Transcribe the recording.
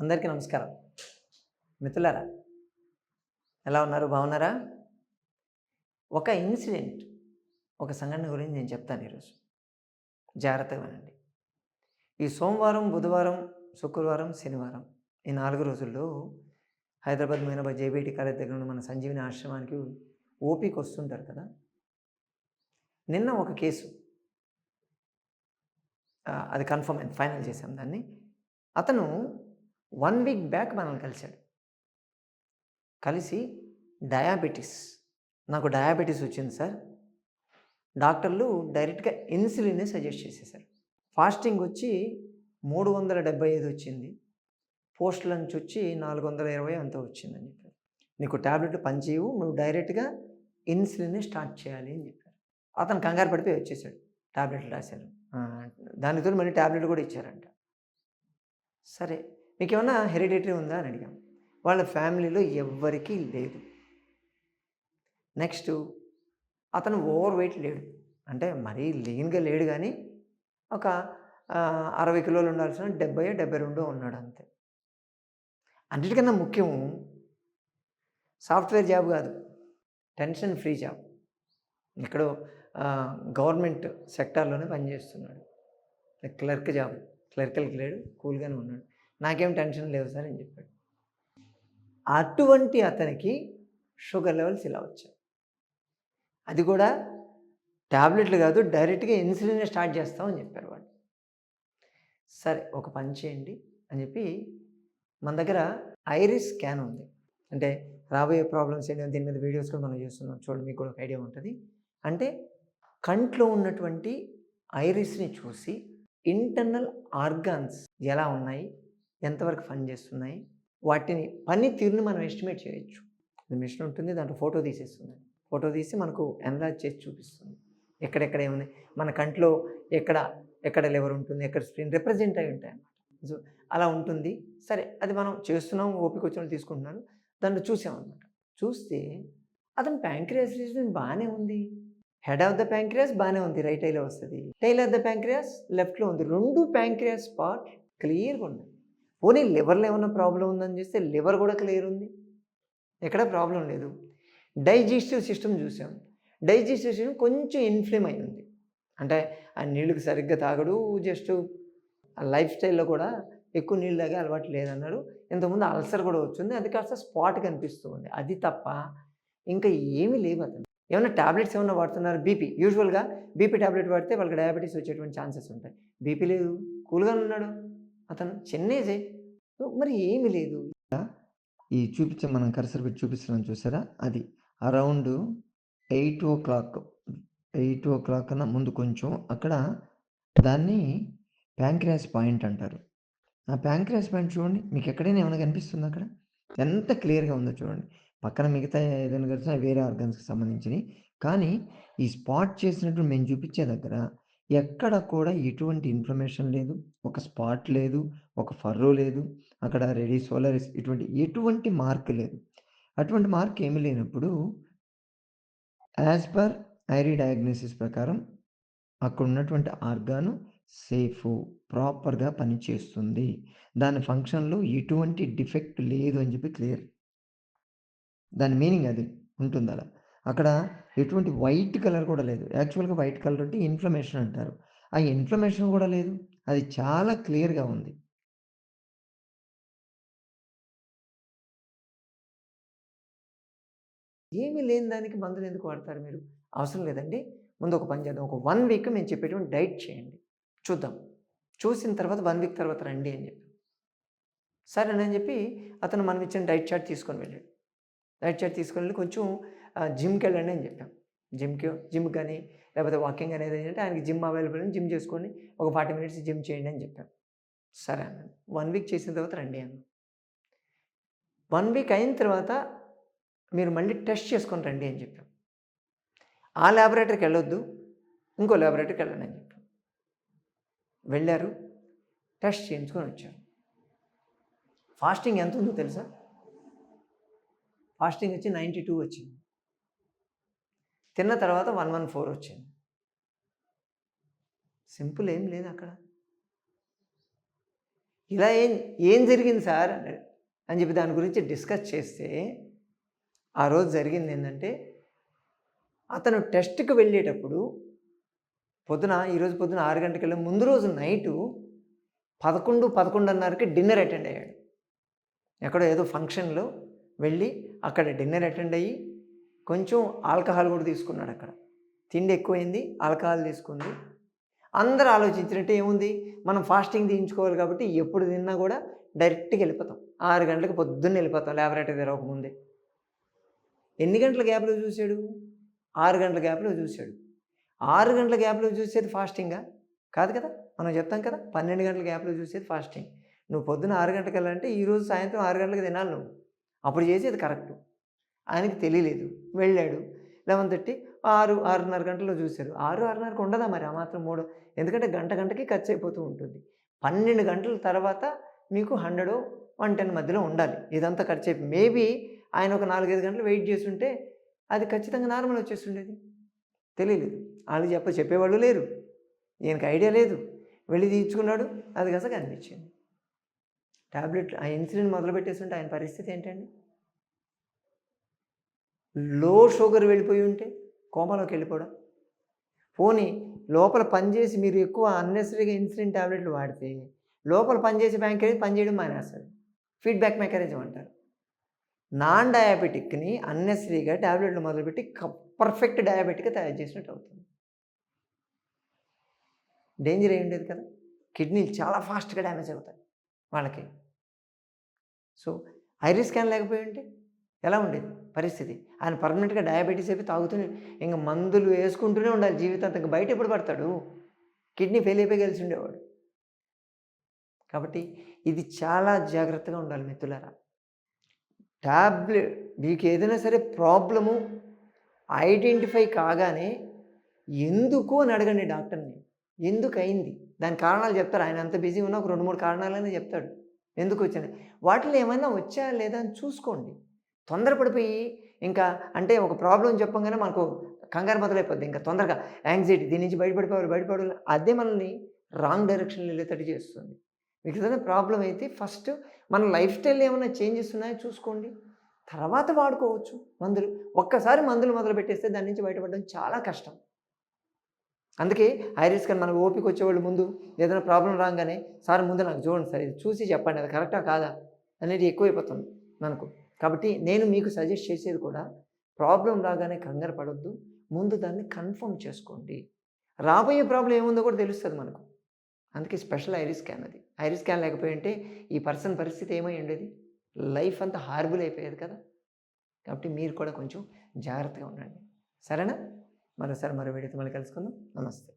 అందరికీ నమస్కారం. మిత్రులారా ఎలా ఉన్నారు? బాగున్నారా? ఒక ఇన్సిడెంట్ ఒక సంఘటన గురించి నేను చెప్తాను ఈరోజు. జాగ్రత్తగా వినండి. ఈ సోమవారం బుధవారం శుక్రవారం శనివారం ఈ నాలుగు రోజుల్లో హైదరాబాద్ మీనాబాద్ జేబీటీ కాలేజ్ దగ్గర ఉన్న మన సంజీవిని ఆశ్రమానికి ఓపీకి వస్తుంటారు కదా? నిన్న ఒక కేసు. అది కన్ఫర్మ్ ఫైనల్ చేసాం దాన్ని. అతను వన్ వీక్ బ్యాక్ మనల్ని కలిశాడు. కలిసి డయాబెటీస్ నాకు డయాబెటీస్ వచ్చింది సార్. డాక్టర్లు డైరెక్ట్గా ఇన్సులిన్ సజెస్ట్ చేసేసారు. ఫాస్టింగ్ వచ్చి మూడు వందల డెబ్బై ఐదు వచ్చింది. పోస్ట్ లంచ్ వచ్చి నాలుగు వందల ఇరవై అంతా వచ్చిందని చెప్పారు. నీకు ట్యాబ్లెట్ పనిచేయవు నువ్వు డైరెక్ట్గా ఇన్సులిన్ స్టార్ట్ చేయాలి అని చెప్పారు. అతను కంగారు పడిపోయి వచ్చేసాడు. ట్యాబ్లెట్లు రాశారు. దానితో మళ్ళీ ట్యాబ్లెట్ కూడా ఇచ్చారంట. సరే మీకు ఏమన్నా హెరిడిటరీ ఉందా అని అడిగాం. వాళ్ళ ఫ్యామిలీలో ఎవ్వరికీ లేదు. నెక్స్ట్ అతను ఓవర్ వెయిట్ లేడు. అంటే మరీ లీన్గా లేడు కానీ ఒక అరవై కిలోలు ఉండాల్సిన డెబ్బై డెబ్బై రెండో ఉన్నాడు అంతే. అన్నిటికన్నా ముఖ్యం సాఫ్ట్వేర్ జాబ్ కాదు. Tension free job. ఎక్కడో గవర్నమెంట్ సెక్టార్లోనే పనిచేస్తున్నాడు. Clerk job. క్లర్కల్కి లేడు కూల్గానే ఉన్నాడు. నాకేం టెన్షన్ లేవు సార్ అని చెప్పాడు. అటువంటి అతనికి షుగర్ లెవెల్స్ ఇలా వచ్చాయి. అది కూడా ట్యాబ్లెట్లు కాదు డైరెక్ట్గా ఇన్సులిన్ స్టార్ట్ చేస్తామని చెప్పారు వాళ్ళు. సరే ఒక పని చేయండి అని చెప్పి మన దగ్గర ఐరిస్ స్కాన్ ఉంది. అంటే రాబోయే ప్రాబ్లమ్స్ ఏంటి దీని మీద వీడియోస్ కూడా మనం చూస్తున్నాం. చూడండి మీకు కూడా ఒక ఐడియా ఉంటుంది. అంటే కంట్లో ఉన్నటువంటి ఐరిస్ని చూసి ఇంటర్నల్ ఆర్గాన్స్ ఎలా ఉన్నాయి? ఎంతవరకు పని చేస్తున్నాయి? వాటిని పని తీరుని మనం ఎస్టిమేట్ చేయొచ్చు. మిషన్ ఉంటుంది దాంట్లో ఫోటో తీసేస్తుంది. ఫోటో తీసి మనకు ఎన్లాజ్ చేసి చూపిస్తుంది. ఎక్కడెక్కడ ఏముంది మన కంట్లో ఎక్కడ ఎక్కడ లెవర్ ఉంటుంది ఎక్కడ స్క్రీన్ రిప్రజెంట్ అయి ఉంటాయి అన్నమాట. సో అలా ఉంటుంది. సరే అది మనం చేస్తున్నాం ఓపిక వచ్చిన తీసుకుంటున్నాను దాన్ని చూసామన్నమాట చూస్తే అతను ప్యాంక్రియాస్ రీజన్ బాగానే ఉంది. హెడ్ ఆఫ్ ద ప్యాంక్రియాస్ బాగానే ఉంది రైట్ ఐలో వస్తుంది. టైల్ ఆఫ్ ద ప్యాంక్రియాస్ లెఫ్ట్లో ఉంది. రెండు ప్యాంక్రియాస్ పార్ట్ క్లియర్గా ఉన్నాయి. పోనీ లివర్లో ఏమైనా ప్రాబ్లం ఉందని చూస్తే లివర్ కూడా క్లియర్ ఉంది. ఎక్కడ ప్రాబ్లం లేదు. డైజెస్టివ్ సిస్టమ్ చూసాం. డైజెస్టివ్ సిస్టమ్ కొంచెం ఇన్ఫ్లేమ్ అయి ఉంది. అంటే ఆ నీళ్ళకి సరిగ్గా తాగడు జస్ట్ ఆ లైఫ్ స్టైల్లో కూడా ఎక్కువ నీళ్ళు తాగే అలవాటు లేదన్నాడు. ఇంతకుముందు అల్సర్ కూడా వచ్చింది. అది కాస్త స్పాట్ కనిపిస్తూ ఉంది. అది తప్ప ఇంకా ఏమీ లేవు అతను. ఏమైనా టాబ్లెట్స్ ఏమైనా వాడుతున్నారు? బీపీ. యూజువల్గా బీపీ టాబ్లెట్ వాడితే వాళ్ళకి డయాబెటీస్ వచ్చేటువంటి ఛాన్సెస్ ఉంటాయి. బీపీ లేదు. కూల్గానే ఉన్నాడు. అతను చిన్న మరి ఏమీ లేదు. ఈ చూపించే మనం కర్సర్ పెట్టి చూపిస్తున్నాం చూసారా? అది around eight o'clock eight o'clock అన్న ముందు కొంచెం అక్కడ దాన్ని ప్యాంక్రియాస్ పాయింట్ అంటారు. ఆ ప్యాంక్రియాస్ పాయింట్ చూడండి మీకు ఎక్కడైనా ఏమైనా కనిపిస్తుంది అక్కడ? ఎంత క్లియర్గా ఉందో చూడండి. పక్కన మిగతా ఏదైనా కలిసినా వేరే ఆర్గన్స్కి సంబంధించినవి. కానీ ఈ స్పాట్ చేసినట్టు మేము చూపించే దగ్గర ఎక్కడ కూడా ఎటువంటి ఇన్ఫర్మేషన్ లేదు. ఒక స్పాట్ లేదు ఒక ఫర్రో లేదు అక్కడ రెడీ సోలరిస్ ఇటువంటి ఎటువంటి మార్క్ లేదు. అటువంటి మార్క్ ఏమీ లేనప్పుడు యాజ్ పర్ ఐరీ డయాగ్నోసిస్ ప్రకారం అక్కడ ఉన్నటువంటి ఆర్గాను సేఫ్ ప్రాపర్గా పనిచేస్తుంది. దాని ఫంక్షన్లో ఎటువంటి డిఫెక్ట్ లేదు అని చెప్పి క్లియర్. దాని మీనింగ్ అది ఉంటుంది అలా అక్కడ ఎటువంటి వైట్ కలర్ కూడా లేదు. యాక్చువల్గా వైట్ కలర్ అంటే ఇన్ఫ్లమేషన్ అంటారు. ఆ ఇన్ఫ్లమేషన్ కూడా లేదు. అది చాలా క్లియర్గా ఉంది. ఏమీ లేని దానికి మందులు ఎందుకు వాడతారు మీరు? అవసరం లేదండి. ముందు ఒక పని చేద్దాం. ఒక వన్ వీక్ మేము చెప్పేటువంటి డైట్ చేయండి. చూద్దాం. చూసిన తర్వాత వన్ వీక్ తర్వాత రండి అని చెప్పి. సరే అని చెప్పి అతను మనం ఇచ్చిన డైట్ చార్ట్ తీసుకొని వెళ్ళాడు. డైట్ చార్ట్ తీసుకొని వెళ్ళి కొంచెం జిమ్కి వెళ్ళండి అని చెప్పాం. జిమ్కి జిమ్ కానీ లేకపోతే వాకింగ్ అనేది ఏంటంటే ఆయనకి జిమ్ అవైలబుల్ అని జిమ్ చేసుకోండి ఒక ఫార్టీ మినిట్స్ జిమ్ చేయండి అని చెప్పాం. సరే అన్న. వన్ వీక్ చేసిన తర్వాత రండి అన్న. వన్ వీక్ అయిన తర్వాత మీరు మళ్ళీ టెస్ట్ చేసుకొని రండి అని చెప్పాం. ఆ ల్యాబొరేటరీకి వెళ్ళొద్దు ఇంకో ల్యాబొరేటరీకి వెళ్ళండి అని చెప్పాం. వెళ్ళారు టెస్ట్ చేయించుకొని వచ్చారు. ఫాస్టింగ్ ఎంత ఉందో తెలుసా? ఫాస్టింగ్ వచ్చి నైంటీ టూ వచ్చింది. తిన్న తర్వాత వన్ వన్ ఫోర్ వచ్చింది. సింపుల్ ఏం లేదు అక్కడ. ఇలా ఏం ఏం జరిగింది సార్ అని చెప్పి దాని గురించి డిస్కస్ చేస్తే ఆ రోజు జరిగింది ఏంటంటే అతను టెస్ట్కి వెళ్ళేటప్పుడు పొద్దున ఈరోజు పొద్దున ఆరు గంటలకి ముందు రోజు నైటు పదకొండు పదకొండున్నరకి డిన్నర్ అటెండ్ అయ్యాడు. ఎక్కడో ఏదో ఫంక్షన్లో వెళ్ళి అక్కడ డిన్నర్ అటెండ్ అయ్యి కొంచెం ఆల్కహాల్ కూడా తీసుకున్నాడు అక్కడ. తిండి ఎక్కువైంది ఆల్కహాల్ తీసుకుంది. అందరూ ఆలోచించినట్టు ఏముంది? మనం ఫాస్టింగ్ తీయించుకోవాలి కాబట్టి ఎప్పుడు తిన్నా కూడా డైరెక్ట్గా వెళ్ళిపోతాం. ఆరు గంటలకు పొద్దున్న వెళ్ళిపోతాం ల్యాబొరేటరీ తెరవకముందే ఎన్ని గంటల గ్యాప్లో చూశాడు? ఆరు గంటల గ్యాప్లో చూశాడు. ఆరు గంటల గ్యాప్లో చూసేది ఫాస్టింగా? కాదు కదా? మనం చెప్తాం కదా పన్నెండు గంటల గ్యాప్లో చూసేది ఫాస్టింగ్. నువ్వు పొద్దున్న ఆరు గంటలకు వెళ్ళాలంటే ఈరోజు సాయంత్రం ఆరు గంటలకు తినాలి నువ్వు. అప్పుడు చేసేది కరెక్ట్. ఆయనకి తెలియలేదు. వెళ్ళాడు. లెవెన్ థర్టీ ఆరు ఆరున్నర గంటల్లో చూశారు. ఆరు ఆరున్నరకు ఉండదా మరి ఆ మాత్రం మూడు? ఎందుకంటే గంట గంటకి ఖర్చు అయిపోతూ ఉంటుంది. పన్నెండు గంటల తర్వాత మీకు హండ్రెడ్ వన్ టెన్ మధ్యలో ఉండాలి. ఇదంతా ఖర్చు అయిపోయి మేబీ ఆయన ఒక నాలుగైదు గంటలు వెయిట్ చేస్తుంటే అది ఖచ్చితంగా నార్మల్ వచ్చేస్తుండేది. తెలియలేదు. వాళ్ళు చెప్ప చెప్పేవాళ్ళు లేరు. ఈయనకి ఐడియా లేదు. వెళ్ళి తీర్చుకున్నాడు అది కస అనిపించింది టాబ్లెట్ ఆ ఇన్సులిన్ మొదలు ఉంటే ఆయన పరిస్థితి ఏంటండి? లో షుగర్ వెళ్ళిపోయి ఉంటే కోమాలోకి వెళ్ళిపోవడం. పోనీ లోపల పనిచేసి మీరు ఎక్కువ అన్నెసరీగా ఇన్సులిన్ టాబ్లెట్లు వాడితే లోపల పనిచేసే బ్యాంకేజ్ పనిచేయడం మానేస్తుంది ఫీడ్బ్యాక్ మెకానిజం అంటారు. నాన్ డయాబెటిక్ని అన్నెసరీగా టాబ్లెట్లు మొదలుపెట్టి పర్ఫెక్ట్ డయాబెటిక్గా తయారు చేసినట్టు అవుతుంది. డేంజర్ అయి ఉండేది కదా. కిడ్నీలు చాలా ఫాస్ట్గా డ్యామేజ్ అవుతాయి వాళ్ళకి. సో ఐరిస్ స్కాన్ లేకపోయి ఉంటే ఎలా ఉండేది? పరిస్థితి. ఆయన పర్మనెంట్గా డయాబెటీస్ అయిపోయి తాగుతూనే ఇంకా మందులు వేసుకుంటూనే ఉండాలి జీవితాంతంగా బయట ఎప్పుడు పడతాడు? కిడ్నీ ఫెయిల్ అయిపోయి కలిసి ఉండేవాడు. కాబట్టి ఇది చాలా జాగ్రత్తగా ఉండాలి మిత్రులారా. ట్యాబ్లెట్ మీకు ఏదైనా సరే ప్రాబ్లము ఐడెంటిఫై కాగానే ఎందుకు అని అడగండి డాక్టర్ని. ఎందుకు అయింది? దాని కారణాలు చెప్తారు. ఆయన అంత బిజీ ఉన్నా ఒక రెండు మూడు కారణాలనే చెప్తాడు. ఎందుకు వచ్చినాయి వాటిలో ఏమైనా వచ్చా లేదా అని చూసుకోండి. తొందరపడిపోయి ఇంకా అంటే ఒక ప్రాబ్లం చెప్పంగానే మనకు కంగారు మొదలైపోద్ది. ఇంకా తొందరగా యాంగ్జైటీ దీని నుంచి బయటపడిపోవాలి బయటపడాలి అదే మనల్ని రాంగ్ డైరెక్షన్లో వెళ్ళేటట్టు చేస్తుంది. మీకు ఏదైనా ప్రాబ్లం అయితే ఫస్ట్ మన లైఫ్ స్టైల్ ఏమైనా చేంజెస్ ఉన్నాయో చూసుకోండి. తర్వాత వాడుకోవచ్చు మందులు. ఒక్కసారి మందులు మొదలు పెట్టేస్తే దాని నుంచి బయటపడడం చాలా కష్టం. అందుకే ఐరిస్ కానీ మనకు ఓపిక వచ్చేవాళ్ళు ముందు ఏదైనా ప్రాబ్లం రాగానే సార్ ముందు నాకు చూడండి సార్ ఇది చూసి చెప్పండి అది కరెక్టా కాదా? అనేది ఎక్కువైపోతుంది మనకు. కాబట్టి నేను మీకు సజెస్ట్ చేసేది కూడా ప్రాబ్లం రాగానే కంగారు పడొద్దు. ముందు దాన్ని కన్ఫర్మ్ చేసుకోండి. రాబోయే ప్రాబ్లం ఏముందో కూడా తెలుస్తుంది మనకు. అందుకే స్పెషల్ ఐరిస్ స్కాన్ అది. ఐరిస్ స్కాన్ లేకపోయి ఉంటే ఈ పర్సన్ పరిస్థితి ఏమై ఉండేది? లైఫ్ అంతా హార్బుల్ అయిపోయేది కదా. కాబట్టి మీరు కూడా కొంచెం జాగ్రత్తగా ఉండండి. సరేనా? మరోసారి మరో వీడియోతో మళ్ళీ కలుసుకుందాం. నమస్తే.